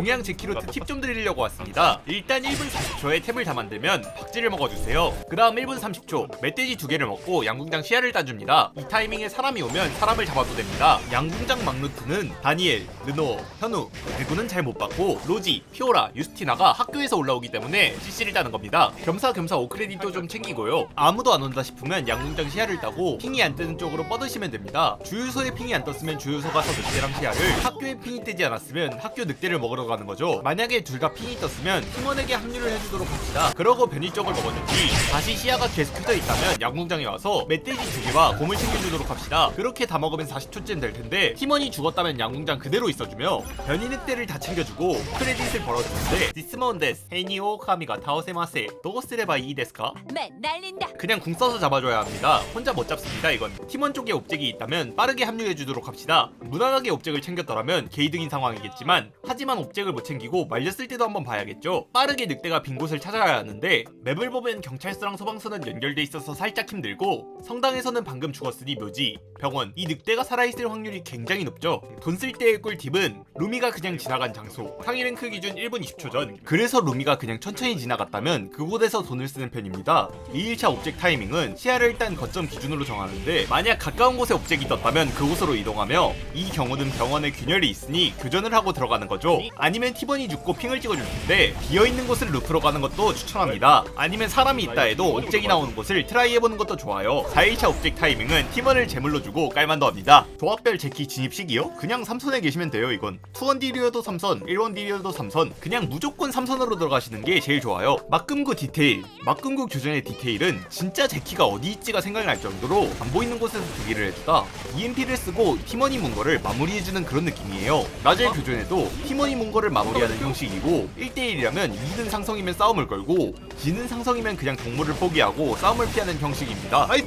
동양 제키로 팁 좀 드리려고 왔습니다. 일단 1분 40초에 탭을 다 만들면 박쥐를 먹어주세요. 그 다음 1분 30초 멧돼지 두 개를 먹고 양궁장 시야를 따줍니다. 이 타이밍에 사람이 오면 사람을 잡아도 됩니다. 양궁장 막루트는 다니엘, 르노, 현우, 그리고는 잘못 봤고 로지, 피오라, 유스티나가 학교에서 올라오기 때문에 CC를 따는 겁니다. 겸사겸사 오크레딧도 좀 챙기고요. 아무도 안 온다 싶으면 양궁장 시야를 따고 핑이 안 뜨는 쪽으로 뻗으시면 됩니다. 주유소에 핑이 안 떴으면 주유소 가서 늑대랑 시야를 학교에 핑이 뜨지 않았으면 학교 늑대를 먹으러 가는 거죠. 만약에 둘 다 핑이 떴으면 팀원에게 합류를 해주도록 합시다. 그러고 변이 쪽을 뒤 다시 시야가 계속 켜져 있다면 양궁장에 와서 멧돼지 두 개와 곰을 챙겨주도록 합시다. 그렇게 다 먹으면 40초쯤 될 텐데 팀원이 죽었다면 양궁장 그대로 있어주며 변이 늑대를 다 챙겨주고 크레딧을 벌어주는데 디스마운데스 헤니오 카미가 타오세마세 도스레바 이 데스까? 맨 날린다. 그냥 궁 써서 잡아줘야 합니다. 혼자 못 잡습니다, 이건. 팀원 쪽에 옵젝이 있다면 빠르게 합류해주도록 합시다. 무난하게 옵젝을 챙겼더라면 개이득인 상황이겠지만, 하지만 옵젝 을 못 챙기고 말렸을 때도 한번 봐야겠죠. 빠르게 늑대가 빈 곳을 찾아야 하는데, 맵을 보면 경찰서랑 소방서는 연결돼 있어서 살짝 힘들고, 성당에서는 방금 죽었으니 묘지, 병원, 이 늑대가 살아있을 확률이 굉장히 높죠. 돈 쓸 때의 꿀팁은, 루미가 그냥 지나간 장소, 상위 랭크 기준 1분 20초 전, 그래서 루미가 그냥 천천히 지나갔다면 그곳에서 돈을 쓰는 편입니다. 2일차 옵젝 타이밍은 시야를 일단 거점 기준으로 정하는데 만약 가까운 곳에 옵젝이 떴다면 그곳으로 이동하며 이 경우는 병원에 균열이 있으니 교전을 하고 들어가는 거죠. 아니면 티번이 죽고 핑을 찍어줄 텐데 비어있는 곳을 루프로 가는 것도 추천합니다. 아니면 사람이 있다 해도 옵젝이 나오는 곳을 트라이 해보는 것도 좋아요. 4일차 옵젝 타이밍은 팀원을 제물로 주고 깔만도 합니다. 조합별 제키 진입 시기요? 그냥 3선에 계시면 돼요 이건. 투원 딜이어도 3선, 1원 딜이어도 3선 그냥 무조건 3선으로 들어가시는 게 제일 좋아요. 막금구 디테일, 막금구 교전의 디테일은 진짜 제키가 어디 있지가 생각이 날 정도로 안 보이는 곳에서 대기를 해주다 EMP를 쓰고 팀원이 문 거를 마무리해주는 그런 느낌이에요. 라젤 교전에도 팀원이 문 거를 마무리하는 형식이고 1대1이라면 2는 상성이면 싸움을 걸고 지는 상성이면 그냥 동물을 포기하고 싸움을 피하는 형식입니다. 나이스 나이스